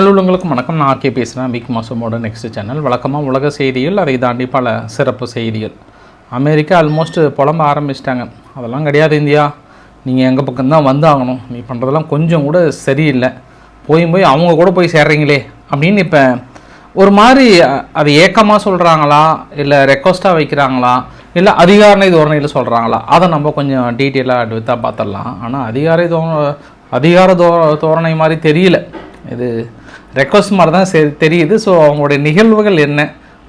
நல்லுள்ளங்களுக்கும் வணக்கம். நான் ஆர்கே பேசுகிறேன் பிக் மாசமோட நெக்ஸ்ட் சேனல் வழக்கமாக உலக செய்திகள் அதை தாண்டி பல சிறப்பு செய்திகள். அமெரிக்கா ஆல்மோஸ்ட் புலம்ப ஆரம்பிச்சிட்டாங்க. அதெல்லாம் கிடையாது இந்தியா. நீங்கள் எங்கள் பக்கம்தான் வந்தாகணும். நீ பண்ணுறதெல்லாம் கொஞ்சம் கூட சரியில்லை. போய் போய் அவங்க கூட போய் சேர்றீங்களே அப்படின்னு இப்போ ஒரு மாதிரி அது ஏக்கமாக சொல்கிறாங்களா இல்லை ரெக்வஸ்ட்டாக வைக்கிறாங்களா? இல்லை அதிகார தோரணையில் சொல்கிறாங்களா அதை நம்ம கொஞ்சம் டீட்டெயிலாக எடுத்தா பார்த்துடலாம். ஆனால் அதிகார தோ அதிகார தோ தோரணை மாதிரி தெரியல. இது ரெக்வஸ்ட் மாதிரி தான் சரி தெரியுது. ஸோ அவங்களுடைய நிகழ்வுகள் என்ன?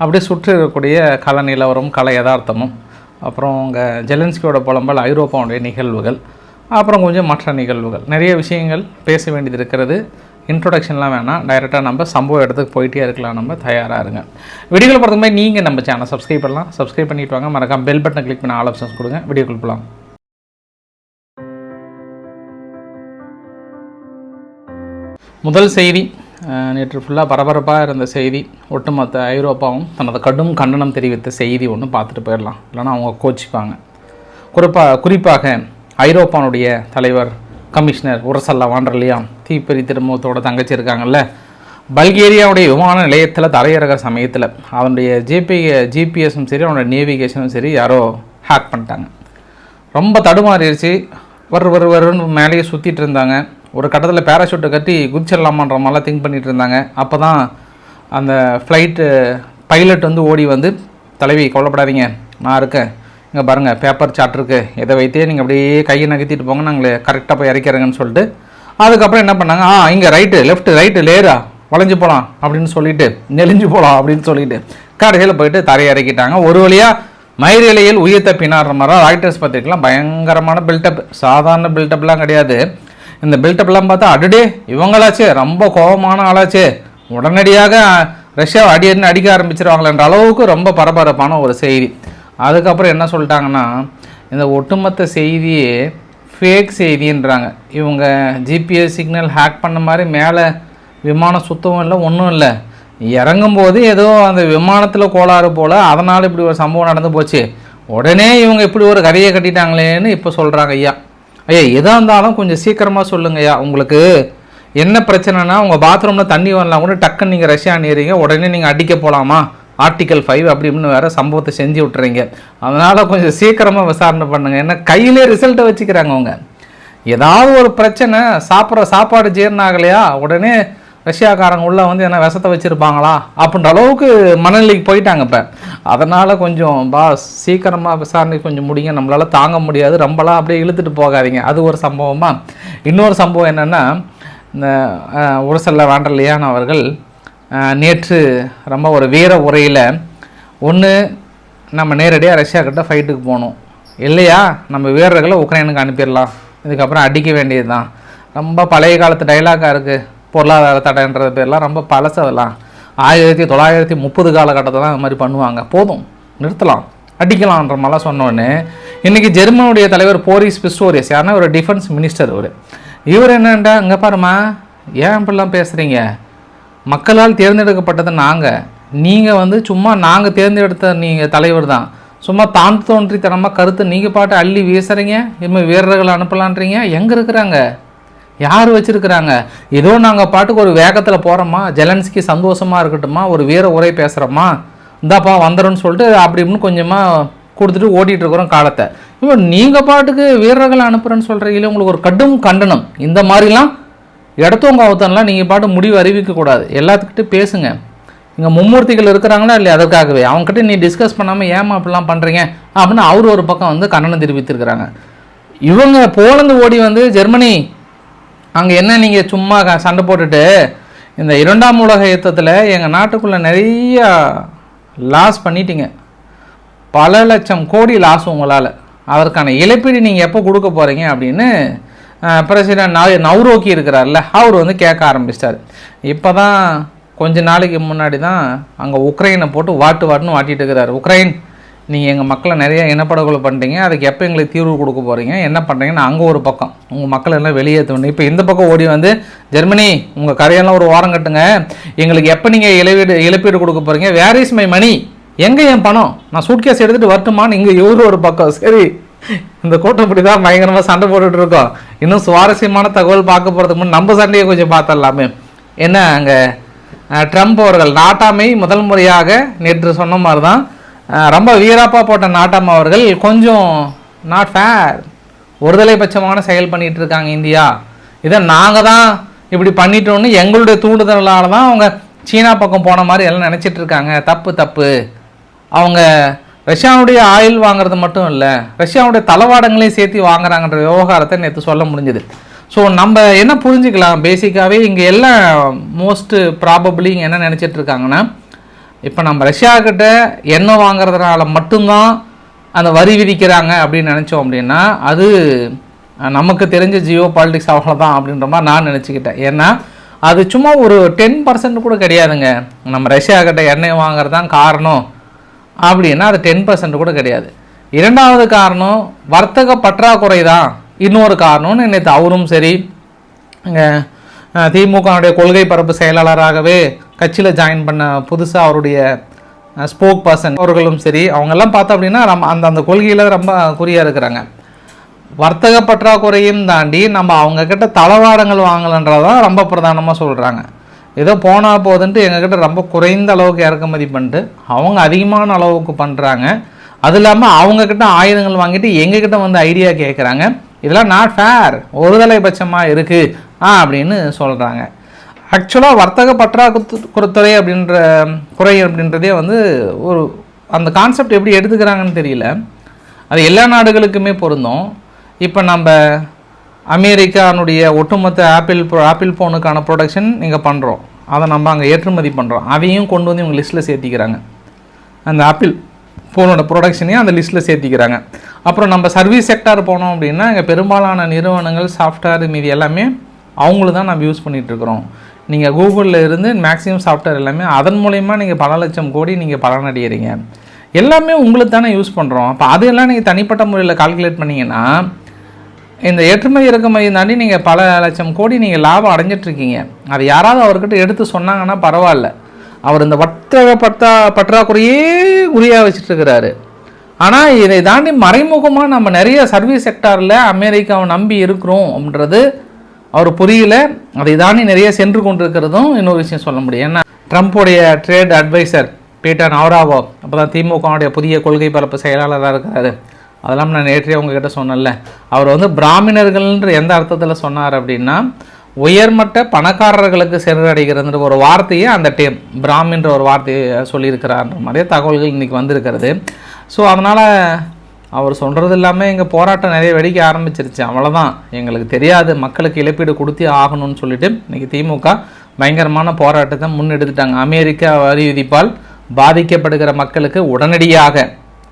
அப்படியே சுற்றி இருக்கக்கூடிய கல நிலவரம் கல யதார்த்தமும் அப்புறம் உங்க ஜெலன்ஸ்கியோட புலம்பல் ஐரோப்பாவுடைய நிகழ்வுகள் அப்புறம் கொஞ்சம் மற்ற நிகழ்வுகள். நிறைய விஷயங்கள் பேச வேண்டியது இருக்கிறது. இன்ட்ரொடக்ஷன்லாம் வேணாம். டைரெக்டாக நம்ம சம்பவ இடத்துக்கு போயிட்டே இருக்கலாம். நம்ம தயாராக இருங்க. வீடியோவில் பொறுத்த மாதிரி நீங்கள் நம்ம சேனல் சப்ஸ்கிரைப் பண்ணலாம். சப்ஸ்கிரைப் பண்ணிட்டு வாங்க. மறக்காம பெல் பட்டனை கிளிக் பண்ண ஆல் ஆப்ஷன்ஸ் கொடுங்க. வீடியோக்குள் போகலாம் முதல் செய்தி. நேற்று ஃபுல்லாக பரபரப்பாக இருந்த செய்தி ஒட்டுமொத்த ஐரோப்பாவும் தனது கடும் கண்டனம் தெரிவித்த செய்தி ஒன்று பார்த்துட்டு போயிடலாம். இல்லைன்னா அவங்க கோச்சிப்பாங்க. குறிப்பாக குறிப்பாக ஐரோப்பானுடைய தலைவர் கமிஷனர் உரசல்லா வாண்டர்லியா தீப்பெரி திருமுகத்தோட தங்கச்சி இருக்காங்கல்ல பல்கேரியாவுடைய விமான நிலையத்தில் தரையிறகிற சமயத்தில் அதனுடைய ஜிபி ஜிபிஎஸும் சரி அவனுடைய நேவிகேஷனும் சரி யாரோ ஹேக் பண்ணிட்டாங்க. ரொம்ப தடுமாறிடுச்சு. வரு வரு வருன்னு மேலேயே சுற்றிட்டு இருந்தாங்க. ஒரு கட்டத்தில் பேராஷூட்டை கட்டி குதிச்சிடலாமான்ற மாதிரிலாம் திங்க் பண்ணிட்டு இருந்தாங்க. அப்போ தான் அந்த ஃப்ளைட்டு பைலட் வந்து ஓடி வந்து தலைவி கவலைப்படாதீங்க நான் இருக்கேன். இங்கே பாருங்கள் பேப்பர் சார்ட் இருக்குது இதை வைத்தே நீங்கள் அப்படியே கையை நகர்த்திட்டு போங்க நாங்கள் கரெக்டாக போய் இறக்கிறேங்கன்னு சொல்லிட்டு அதுக்கப்புறம் என்ன பண்ணாங்க? ஆ இங்கே ரைட்டு லெஃப்ட்டு ரைட்டு லேரா வளைஞ்சு போகலாம் அப்படின்னு சொல்லிட்டு நெளிஞ்சு போகலாம் அப்படின்னு சொல்லிட்டு கடைசியில் போயிட்டு தரையை இறக்கிட்டாங்க. ஒரு வழியாக மயிரிலையில் உயிர் தப்பினார் மாதிரி ராய்டர்ஸ் பத்திரிக்கைலாம் பயங்கரமான பில்டப் சாதாரண பில்டப்லாம் கிடையாது. இந்த பில்டப்லாம் பார்த்தா அடடே இவங்களாச்சே ரொம்ப கோபமான ஆளாச்சே. உடனடியாக ரஷ்யா அடி அடின்னு அடிக்க ஆரம்பிச்சிருவாங்களேன்ற அளவுக்கு ரொம்ப பரபரப்பான ஒரு செய்தி. அதுக்கப்புறம் என்ன சொல்லிட்டாங்கன்னா இந்த ஒட்டுமொத்த செய்தியே ஃபேக் செய்தின்றாங்க. இவங்க ஜிபிஎஸ் சிக்னல் ஹேக் பண்ண மாதிரி மேலே விமானம் சுத்தவும் இல்லை ஒன்றும் இல்லை. இறங்கும்போது ஏதோ அந்த விமானத்தில் கோளாறு போல் அதனால் இப்படி ஒரு சம்பவம் நடந்து போச்சு. உடனே இவங்க இப்படி ஒரு கதையை கட்டிட்டாங்களேன்னு இப்போ சொல்கிறாங்க ஐயா. ஐயா எதாக இருந்தாலும் கொஞ்சம் சீக்கிரமாக சொல்லுங்கய்யா. உங்களுக்கு என்ன பிரச்சனைனா உங்கள் பாத்ரூமில் தண்ணி வரலாம் கூட டக்குன்னு நீங்கள் ரஷ்யா அணியிறீங்க உடனே நீங்கள் அடிக்க போகலாமா ஆர்டிக்கல் ஃபைவ் அப்படி இப்படின்னு வேறு சம்பவத்தை செஞ்சு விட்டுறீங்க. அதனால் கொஞ்சம் சீக்கிரமாக விசாரணை பண்ணுங்க. ஏன்னா கையிலே ரிசல்ட்டை வச்சுக்கிறாங்க அவங்க. ஏதாவது ஒரு பிரச்சனை சாப்பிட்ற சாப்பாடு ஜீரணம் ஆகலையா? உடனே ரஷ்யாக்காரங்க உள்ள வந்து என்ன விஷத்தை வச்சுருப்பாங்களா? அப்படின்ற அளவுக்கு மனநிலைக்கு போயிட்டாங்க இப்போ. அதனால் கொஞ்சம் பாஸ் சீக்கிரமாக விசாரணை கொஞ்சம் முடிங்க. நம்மளால் தாங்க முடியாது. ரொம்பலாம் அப்படியே இழுத்துட்டு போகாதீங்க. அது ஒரு சம்பவமாக இன்னொரு சம்பவம் என்னென்னா இந்த அஹ், உரசல்ல வாண்டர்லியான் அவர்கள் நேற்று ரொம்ப ஒரு வீர உரையில் ஒன்று நம்ம நேரடியாக ரஷ்யா கிட்ட ஃபைட்டுக்கு போகணும் இல்லையா? நம்ம வீரர்களை உக்ரைனுக்கு அனுப்பிடலாம். இதுக்கப்புறம் அடிக்க வேண்டியது தான் ரொம்ப பழைய காலத்து டைலாக்காக இருக்குது பொருளாதார தடைன்றது பேர்லாம் ரொம்ப பழசதெல்லாம் ஆயிரத்தி தொள்ளாயிரத்தி முப்பது காலகட்டத்தை தான் இந்த மாதிரி பண்ணுவாங்க. போதும் நிறுத்தலாம் அடிக்கலான்ற மாதிரிலாம் சொன்னோடனே இன்றைக்கி ஜெர்மனுடைய தலைவர் போரிஸ் பிஸ்டோரியஸ் யாருன்னா ஒரு டிஃபென்ஸ் மினிஸ்டர் இவர். இவர் என்னண்டா இங்கே பாருமா ஏன் இப்படிலாம் பேசுகிறீங்க மக்களால் தேர்ந்தெடுக்கப்பட்டது நாங்கள் நீங்கள் வந்து சும்மா நாங்கள் தேர்ந்தெடுத்த நீங்கள் தலைவர் தான். சும்மா தான் தோன்றித்தனமாக கருத்து நீங்கள் பாட்டு அள்ளி வீசுகிறீங்க இனிமேல் வீரர்களை அனுப்பலான்றீங்க? எங்கே இருக்கிறாங்க? யார் வச்சுருக்குறாங்க? ஏதோ நாங்கள் பாட்டுக்கு ஒரு வேகத்தில் போகிறோமா ஜெலன்ஸ்கி சந்தோஷமாக இருக்கட்டுமா ஒரு வீர உரை பேசுகிறோமா இந்தாப்பா வந்துடும்னு சொல்லிட்டு அப்படி இப்படின்னு கொஞ்சமாக கொடுத்துட்டு ஓட்டிகிட்டு இருக்கிறோம் காலத்தை. இப்போ நீங்கள் பாட்டுக்கு வீரர்களை அனுப்புகிறேன்னு சொல்கிறீங்களே உங்களுக்கு ஒரு கடும் கண்டனம். இந்த மாதிரிலாம் இடத்தவங்க அவத்தன்லாம் நீங்கள் பாட்டு முடிவு அறிவிக்கக்கூடாது எல்லாத்துக்கிட்டே பேசுங்க. இங்கே மும்மூர்த்திகள் இருக்கிறாங்களா இல்லை அதற்காகவே. அவங்ககிட்ட நீ டிஸ்கஸ் பண்ணாமல் ஏமா அப்படிலாம் பண்ணுறீங்க அப்படின்னு அவர் ஒரு பக்கம் வந்து கண்டனம் தெரிவித்திருக்கிறாங்க. இவங்க போலந்து ஓடி வந்து ஜெர்மனி அங்கே என்ன நீங்கள் சும்மா சண்டை போட்டுட்டு இந்த இரண்டாம் உலக யுத்தத்தில் எங்கள் நாட்டுக்குள்ளே நிறைய லாஸ் பண்ணிட்டீங்க. பல லட்சம் கோடி லாஸ் உங்களால். அதற்கான இழப்பீடு நீங்கள் எப்போ கொடுக்க போகிறீங்க அப்படின்னு பிரசிடென்ட் நவ் நவ்ரோக்கி இருக்கிறார்ல அவர் வந்து கேட்க ஆரம்பிச்சிட்டார். இப்போ தான் கொஞ்ச நாளைக்கு முன்னாடி தான் அங்கே உக்ரைனை போட்டு வாட்டு வாட்டுன்னு வாட்டிட்டு இருக்கிறார். உக்ரைன் நீங்கள் எங்கள் மக்களை நிறைய இனப்படுகொலை பண்ணுறீங்க அதுக்கு எப்போ எங்களுக்கு தீர்வு கொடுக்க போகிறீங்க என்ன பண்ணுறீங்கன்னு அங்கே ஒரு பக்கம். உங்கள் மக்கள் எல்லாம் வெளியேற்றணும் இப்போ இந்த பக்கம் ஓடி வந்து ஜெர்மனி உங்கள் கரையெல்லாம் ஒரு ஓரம் கட்டுங்க. எங்களுக்கு எப்போ நீங்கள் இழப்பீடு இழப்பீடு கொடுக்க போகிறீங்க வேர் இஸ் மை மணி எங்கே என் பணம்? நான் சூட்கேஸ் எடுத்துகிட்டு வரட்டுமான்னு இங்கே இவரு ஒரு பக்கம். சரி. இந்த கூட்டம் இப்படி தான் பயங்கரமாக சண்டை போட்டுட்டு இருக்கோம். இன்னும் சுவாரஸ்யமான தகவல் பார்க்க போகிறதுக்கு முன் நம்ம சண்டையை கொஞ்சம் பார்த்துடலாமே. என்ன அங்கே? ட்ரம்ப் அவர்கள் நாட்டாமை முதல் முறையாக நேற்று சொன்ன மாதிரி தான் ரொம்ப வீராப்பாக போட்ட நாட்டம் அவர்கள் கொஞ்சம் நாட் ஃபேர் ஒருதலை பட்சமான செயல் பண்ணிகிட்டு இருக்காங்க இந்தியா. இதை நாங்கள் தான் இப்படி பண்ணிட்டோன்னு எங்களுடைய தூண்டுதலால் தான் அவங்க சீனா பக்கம் போன மாதிரி எல்லாம் நினச்சிட்டு இருக்காங்க. தப்பு தப்பு. அவங்க ரஷ்யாவுடைய ஆயில் வாங்குறது மட்டும் இல்லை ரஷ்யாவுடைய தளவாடங்களையும் சேர்த்து வாங்குறாங்கன்ற விவகாரத்தை நேற்று சொல்ல முடிஞ்சது. ஸோ நம்ம என்ன புரிஞ்சுக்கலாம்? பேசிக்காகவே இங்கே எல்லாம் மோஸ்ட் ப்ராபப்ளி என்ன நினச்சிட்டு இருக்காங்கன்னா இப்போ நம்ம ரஷ்யாக்கிட்ட எண்ணெய் வாங்குறதுனால மட்டும்தான் அந்த வரி விதிக்கிறாங்க அப்படின்னு நினச்சோம் அப்படின்னா அது நமக்கு தெரிஞ்ச ஜியோ பாலிட்டிக்ஸ் அவ்வளோதான் அப்படின்ற மாதிரி நான் நினச்சிக்கிட்டேன். ஏன்னா அது சும்மா ஒரு டென் பர்சன்ட் கூட கிடையாதுங்க. நம்ம ரஷ்யாக்கிட்ட எண்ணெய் வாங்குறது தான் காரணம் அப்படின்னா அது டென் பர்சன்ட் கூட கிடையாது. இரண்டாவது காரணம் வர்த்தக பற்றாக்குறை தான் இன்னொரு காரணம்னு நேற்று அவரும் சரி இங்கே திமுகவுடைய கொள்கை பரப்பு செயலாளராகவே கட்சியில் ஜாயின் பண்ண புதுசாக அவருடைய ஸ்போக் பர்சன் அவர்களும் சரி அவங்கெல்லாம் பார்த்தோம் அப்படின்னா நம்ம அந்த அந்த கொள்கையில் ரொம்ப குறியாக இருக்கிறாங்க. வர்த்தக பற்றாக்குறையும் தாண்டி நம்ம அவங்கக்கிட்ட தளவாடங்கள் வாங்கலன்றதான் ரொம்ப பிரதானமாக சொல்கிறாங்க ஏதோ போனால் போதுன்ட்டு எங்ககிட்ட ரொம்ப குறைந்த அளவுக்கு இறக்குமதி பண்ணிட்டு அவங்க அதிகமான அளவுக்கு பண்ணுறாங்க அது இல்லாமல் அவங்கக்கிட்ட ஆயுதங்கள் வாங்கிட்டு எங்ககிட்ட வந்து ஐடியா கேட்குறாங்க இதெல்லாம் நாட் ஃபேர் ஒருதலைபட்சமாக இருக்குது ஆ அப்படின்னு சொல்கிறாங்க ஆக்சுவலாக வர்த்தக பற்றாக்குறை அப்படின்ற குறை அப்படின்றதே வந்து ஒரு அந்த கான்செப்ட் எப்படி எடுத்துக்கிறாங்கன்னு தெரியல. அது எல்லா நாடுகளுக்குமே பொருந்தும். இப்போ நம்ம அமெரிக்கானுடைய ஒட்டுமொத்த ஆப்பிள் ப்ரோ ஆப்பிள் ஃபோனுக்கான ப்ரொடக்ஷன் இங்கே பண்ணுறோம் அதை நம்ம அங்கே ஏற்றுமதி பண்ணுறோம் அதையும் கொண்டு வந்து இவங்க லிஸ்ட்டில் சேர்த்திக்கிறாங்க. அந்த ஆப்பிள் ஃபோனோட ப்ரொடக்ஷனையும் அந்த லிஸ்ட்டில் சேர்த்திக்கிறாங்க. அப்புறம் நம்ம சர்வீஸ் செக்டார் போனோம் அப்படின்னா இங்கே பெரும்பாலான நிறுவனங்கள் சாஃப்ட்வேர் மீதி எல்லாமே அவங்கள தான் நம்ம யூஸ் பண்ணிகிட்ருக்குறோம் நீங்கள் கூகுளில் இருந்து மேக்ஸிமம் சாஃப்ட்வேர் எல்லாமே அதன் மூலயமா நீங்கள் பல லட்சம் கோடி நீங்கள் பலன் அடைகிறீங்க எல்லாமே உங்களுக்கு தானே யூஸ் பண்ணுறோம் அப்போ அதெல்லாம் நீங்கள் தனிப்பட்ட முறையில் கால்குலேட் பண்ணிங்கன்னா இந்த ஏற்றுமதி இறக்குமதி தாண்டி நீங்கள் பல லட்சம் கோடி நீங்கள் லாபம் அடைஞ்சிட்ருக்கீங்க. அது யாராவது அவர்கிட்ட எடுத்து சொன்னாங்கன்னா பரவாயில்ல. அவர் இந்த வர்த்தக பற்றா பற்றாக்குறையே குறியாக வச்சுட்டுருக்கிறாரு ஆனால் இதை தாண்டி மறைமுகமாக நம்ம நிறைய சர்வீஸ் செக்டாரில் அமெரிக்காவை நம்பி இருக்கிறோம் அப்படின்றது அவர் புரியல அதை தாண்டி நிறைய சென்று கொண்டிருக்கிறதும் இன்னொரு விஷயம் சொல்ல முடியும். ஏன்னா ட்ரம்ப்புடைய ட்ரேட் அட்வைசர் பீட்டர் நவராவோ அப்போ தான் திமுகவுடைய புதிய கொள்கை பரப்பு செயலாளராக இருக்கிறாரு அதெல்லாம் நான் நேற்றே உங்ககிட்ட சொன்னேன்ல. அவர் வந்து பிராமணர்கள்ன்ற எந்த அர்த்தத்தில் சொன்னார் அப்படின்னா உயர்மட்ட பணக்காரர்களுக்கு சென்றடைகிறதுன்ற ஒரு வார்த்தையை அந்த டேம் பிராமின்ற ஒரு வார்த்தையை சொல்லியிருக்கிறார்ன்ற மாதிரியே தகவல்கள் இன்றைக்கி வந்திருக்கிறது. ஸோ அதனால் அவர் சொல்கிறது இல்லாமல் எங்கள் போராட்டம் நிறைய வெடிக்க ஆரம்பிச்சிருச்சு. அவ்வளோதான் எங்களுக்கு தெரியாது. மக்களுக்கு இழப்பீடு கொடுத்தே ஆகணும்னு சொல்லிட்டு இன்றைக்கி திமுக பயங்கரமான போராட்டத்தை முன்னெடுத்துட்டாங்க. அமெரிக்கா வரி விதிப்பால் பாதிக்கப்படுகிற மக்களுக்கு உடனடியாக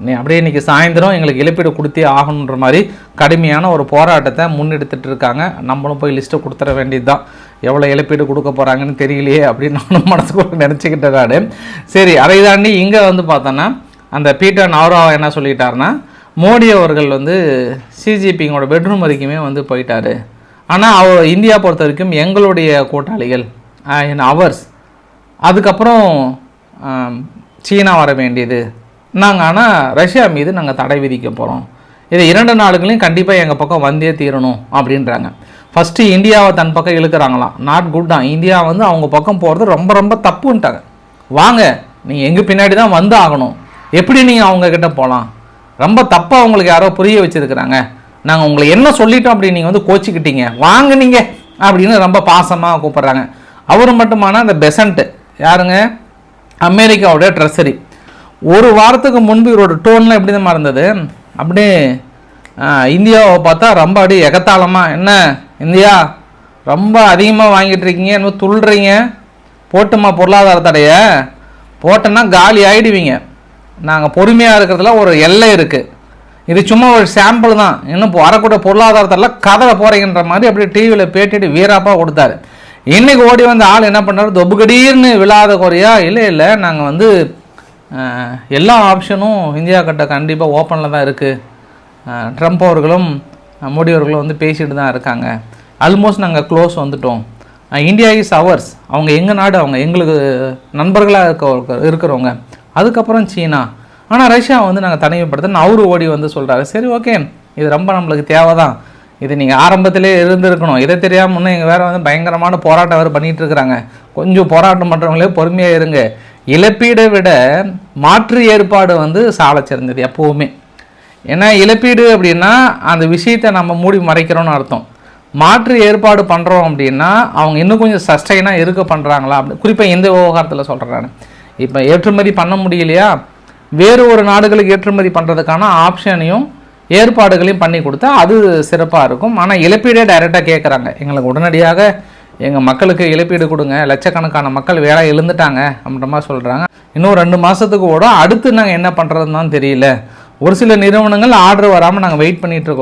நீ அப்படியே இன்றைக்கி சாயந்தரம் எங்களுக்கு இழப்பீடு கொடுத்தே ஆகணுன்ற மாதிரி கடுமையான ஒரு போராட்டத்தை முன்னெடுத்துட்டு இருக்காங்க. நம்மளும் போய் லிஸ்ட்டை கொடுத்துட வேண்டியது தான் எவ்வளோ இழப்பீடு கொடுக்க போகிறாங்கன்னு தெரியலையே அப்படின்னு நானும் மனசுக்குள்ள நினச்சிக்கிட்டேன் நான். சரி அதை தாண்டி இங்கே வந்து பார்த்தோன்னா அந்த பீட்டர் நவராவா என்ன சொல்லிட்டாருன்னா மோடி அவர்கள் வந்து சிஜிபிங்கோட பெட்ரூம் வரைக்குமே வந்து போயிட்டார். ஆனால் அவர் இந்தியா பொறுத்த வரைக்கும் எங்களுடைய கூட்டாளிகள் இன் அவர்ஸ். அதுக்கப்புறம் சீனா வர வேண்டியது. நாங்கள் ஆனால் ரஷ்யா மீது நாங்கள் தடை விதிக்க போகிறோம் இது இரண்டு நாடுகளையும் கண்டிப்பாக எங்கள் பக்கம் வந்தே தீரணும் அப்படின்றாங்க. ஃபஸ்ட்டு இந்தியாவை தன் பக்கம் இழுக்கிறாங்களாம் நாட் குட் தான். இந்தியா வந்து அவங்க பக்கம் போகிறது ரொம்ப ரொம்ப தப்புன்ட்டாங்க. வாங்க நீங்கள் எங்கள் பின்னாடி தான் வந்து ஆகணும். எப்படி நீங்கள் அவங்கக்கிட்ட போகலாம் ரொம்ப தப்பாக உங்களுக்கு யாரோ புரிய வச்சுருக்கிறாங்க. நாங்கள் உங்களை என்ன சொல்லிட்டோம் அப்படின்னு நீங்கள் வந்து கோச்சிக்கிட்டீங்க. வாங்க நீங்கள் அப்படின்னு ரொம்ப பாசமாக கூப்பிட்றாங்க. அவர் மட்டுமான அந்த பெசண்ட்டு யாருங்க? அமெரிக்காவோட ட்ரெஸரி. ஒரு வாரத்துக்கு முன்பு இவரோட டோன்லாம் எப்படி தான் இருந்தது? அப்படியே இந்தியாவை பார்த்தா ரொம்ப அப்படியே எகத்தாளமாக என்ன இந்தியா ரொம்ப அதிகமாக வாங்கிட்டு இருக்கீங்க என்ன துள்ளுறீங்க. போட்டுமா பொருளாதார தடைய போட்டோன்னா காலி ஆகிடுவீங்க நாங்கள் பொறுமையாக இருக்கிறதுல ஒரு எல்லை இருக்குது இது சும்மா ஒரு சாம்பிள் தான். இன்னும் வரக்கூடிய பொருளாதாரத்தில் கதவை போகிறீங்கன்ற மாதிரி அப்படியே டிவியில் பேட்டிட்டு வீராப்பாக கொடுத்தாரு. இன்றைக்கி ஓடி வந்த ஆள் என்ன பண்ணார் தொபுகடீர்னு விழாத குறையா? இல்லை இல்லை. நாங்கள் வந்து எல்லா ஆப்ஷனும் இந்தியா கிட்ட கண்டிப்பாக ஓப்பனில் தான் இருக்குது ட்ரம்ப் அவர்களும் மோடி அவர்களும் வந்து பேசிட்டு தான் இருக்காங்க. ஆல்மோஸ்ட் நாங்கள் க்ளோஸ் வந்துட்டோம். இந்தியா இஸ் அவர்ஸ் அவங்க எங்கள் நாடு அவங்க எங்களுக்கு நண்பர்களாக இருக்க இருக்கிறவங்க. அதுக்கப்புறம் சீனா. ஆனால் ரஷ்யா வந்து நாங்கள் தனிமைப்படுத்தணும். அவரு ஓடி வந்து சொல்கிறாரு சரி ஓகே. இது ரொம்ப நம்மளுக்கு தேவை தான் இது நீங்கள் ஆரம்பத்திலே இருந்திருக்கணும். இதை தெரியாமல் இன்னும் எங்கள் வேறு வந்து பயங்கரமான போராட்டம் வேறு பண்ணிகிட்டு இருக்கிறாங்க கொஞ்சம் போராட்டம் பண்ணுறவங்களே பொறுமையாக இருங்க. இழப்பீடை விட மாற்று ஏற்பாடு வந்து சாலை சிறந்தது எப்போவுமே. ஏன்னா இழப்பீடு அப்படின்னா அந்த விஷயத்தை நம்ம மூடி மறைக்கிறோம்னு அர்த்தம். மாற்று ஏற்பாடு பண்ணுறோம் அப்படின்னா அவங்க இன்னும் கொஞ்சம் சஸ்டைனாக இருக்க பண்ணுறாங்களா அப்படி குறிப்பாக இந்த விவகாரத்தில் சொல்கிறேன் நான். இப்போ ஏற்றுமதி பண்ண முடியலையா? வேறு ஒரு நாடுகளுக்கு ஏற்றுமதி பண்ணுறதுக்கான ஆப்ஷனையும் ஏற்பாடுகளையும் பண்ணி கொடுத்தா அது சிறப்பாக இருக்கும். ஆனால் இழப்பீடே டைரெக்டாக கேட்குறாங்க எங்களுக்கு உடனடியாக எங்கள் மக்களுக்கு இழப்பீடு கொடுங்க. லட்சக்கணக்கான மக்கள் வேலை எழுந்துட்டாங்க அப்படின்ற மாதிரி சொல்கிறாங்க இன்னும் ரெண்டு மாதத்துக்கு ஓடும் அடுத்து நாங்கள் என்ன பண்ணுறதுன்னு தான் தெரியல. ஒரு சில நிறுவனங்கள் ஆர்டர் வராமல் நாங்கள் வெயிட் பண்ணிட்டு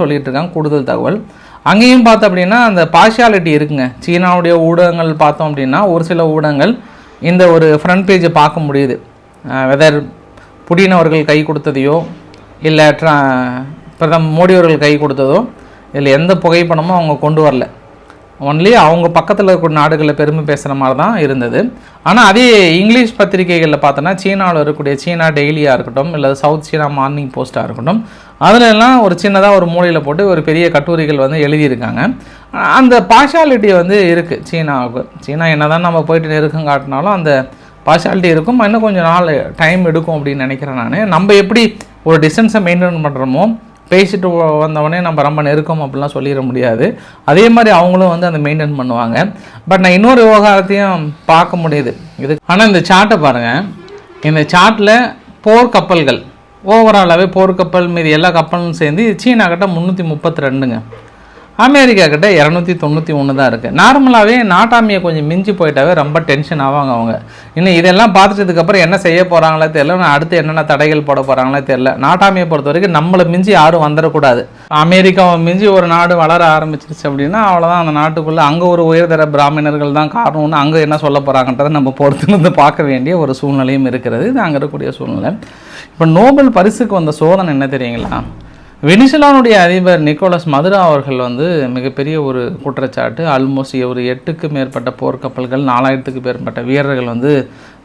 சொல்லிகிட்டு இருக்காங்க கூடுதல் தகவல். அங்கேயும் பார்த்தோம் அப்படின்னா அந்த பார்ஷியாலிட்டி இருக்குங்க. சீனாவுடைய ஊடகங்கள் பார்த்தோம் அப்படின்னா ஒரு சில ஊடகங்கள் இந்த ஒரு ஃப்ரண்ட் பேஜை பார்க்க முடியுது. வெதர் புடின் அவர்கள் கை கொடுத்ததையோ இல்லை ட்ரா பிரதம் மோடி அவர்கள் கை கொடுத்ததோ இல்லை எந்த புகைப்படமும் அவங்க கொண்டு வரல. ஒன்லி அவங்க பக்கத்தில் இருக்கிற நாடுகளில் பெருமை பேசுகிற மாதிரி தான் இருந்தது. ஆனால் அதே இங்கிலீஷ் பத்திரிகைகளில் பார்த்தோன்னா சீனாவில் இருக்கக்கூடிய சீனா டெய்லியாக இருக்கட்டும் இல்லை சவுத் சீனா மார்னிங் போஸ்ட்டாக இருக்கட்டும் அதிலெல்லாம் ஒரு சின்னதாக ஒரு மூலையில் போட்டு ஒரு பெரிய கட்டுரைகள் வந்து எழுதியிருக்காங்க. அந்த பார்ஷாலிட்டி வந்து இருக்குது சீனாவுக்கு. சீனா என்ன தான் நம்ம போயிட்டு நெருக்கம் காட்டினாலும் அந்த பார்ஷாலிட்டி இருக்கும். இன்னும் கொஞ்சம் நாள் டைம் எடுக்கும் அப்படின்னு நினைக்கிறேன் நான். நம்ம எப்படி ஒரு டிஸ்டன்ஸை மெயின்டைன் பண்ணுறோமோ பேசிட்டு வந்தவொடனே நம்ம ரொம்ப நெருக்கம் அப்படிலாம் சொல்லிட முடியாது. அதே மாதிரி அவங்களும் வந்து அந்த மெயின்டைன் பண்ணுவாங்க. பட் நான் இன்னொரு விவகாரத்தையும் பார்க்க முடியுது. இது ஆனால் இந்த சார்ட்டை பாருங்கள் இந்த சார்ட்டில் போர் கப்பல்கள். ஓவராலாகவே போர் கப்பல் மீதி எல்லா கப்பலும் சேர்ந்து சீனா கிட்ட முந்நூற்றி முப்பத்தி ரெண்டுங்க. அமெரிக்கா கிட்ட இரநூத்தி தொண்ணூற்றி ஒன்று தான் இருக்குது நார்மலாகவே நாட்டாமியை கொஞ்சம் மிஞ்சி போயிட்டாவே ரொம்ப டென்ஷன் ஆவாங்க அவங்க. இன்னும் இதெல்லாம் பார்த்துட்டதுக்கப்புறம் என்ன செய்ய போகிறாங்களே தெரியல. அடுத்து என்னென்ன தடைகள் போட போகிறாங்களே தெரியல. நாட்டாமியை பொறுத்த வரைக்கும் நம்மளை மிஞ்சி யாரும் வந்துடக்கூடாது. அமெரிக்காவை மிஞ்சி ஒரு நாடு வளர ஆரம்பிச்சிருச்சு அப்படின்னா அவ்வளோதான் அந்த நாட்டுக்குள்ளே அங்கே ஒரு உயர்தர பிராமணர்கள் தான் காரணம்னு அங்கே என்ன சொல்ல போகிறாங்கன்றதை நம்ம பொறுத்துருந்து பார்க்க வேண்டிய ஒரு சூழ்நிலையும் இருக்கிறது. இது அங்கே இருக்கக்கூடிய சூழ்நிலை. இப்போ நோபல் பரிசுக்கு வந்த சோதனை என்ன தெரியுங்களா? வெனிசுலானுடைய அதிபர் நிக்கோலஸ் மதுரா அவர்கள் வந்து மிகப்பெரிய ஒரு குற்றச்சாட்டு. ஆல்மோஸ்ட் ஒரு எட்டுக்கு மேற்பட்ட போர்க்கப்பல்கள் நாலாயிரத்துக்கு மேற்பட்ட வீரர்கள் வந்து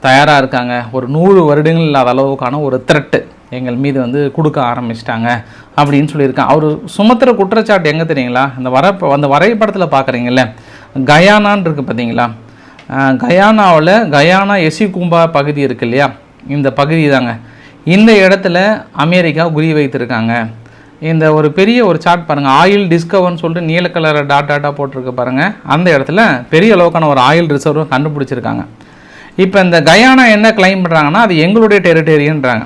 தயாராக இருக்காங்க. ஒரு நூறு வருடங்கள் இல்லாத அளவுக்கான ஒரு த்ரெட்டு எங்கள் மீது வந்து கொடுக்க ஆரம்பிச்சிட்டாங்க அப்படின்னு சொல்லியிருக்கான் அவர் சுமத்துற குற்றச்சாட்டு எங்கே தெரியுங்களா? இந்த வர அந்த வரைபடத்தில் பார்க்குறீங்கல்ல கயானான் இருக்குது பார்த்தீங்களா கயானாவில் கயானா எசி கும்பா பகுதி இருக்கு இல்லையா? இந்த பகுதி தாங்க. இந்த இடத்துல அமெரிக்கா குறி வைத்திருக்காங்க. இந்த ஒரு பெரிய ஒரு சார்ட் பாருங்கள் ஆயில் டிஸ்கவர்னு சொல்லிட்டு நீல கலரில் டாட் டாட்டாக போட்டிருக்கு பாருங்கள் அந்த இடத்துல பெரிய அளவுக்கான ஒரு ஆயில் ரிசர்வ் கண்டுபிடிச்சிருக்காங்க. இப்போ இந்த கயானா என்ன கிளைம் பண்ணுறாங்கன்னா அது எங்களுடைய டெரிட்டரின்றாங்க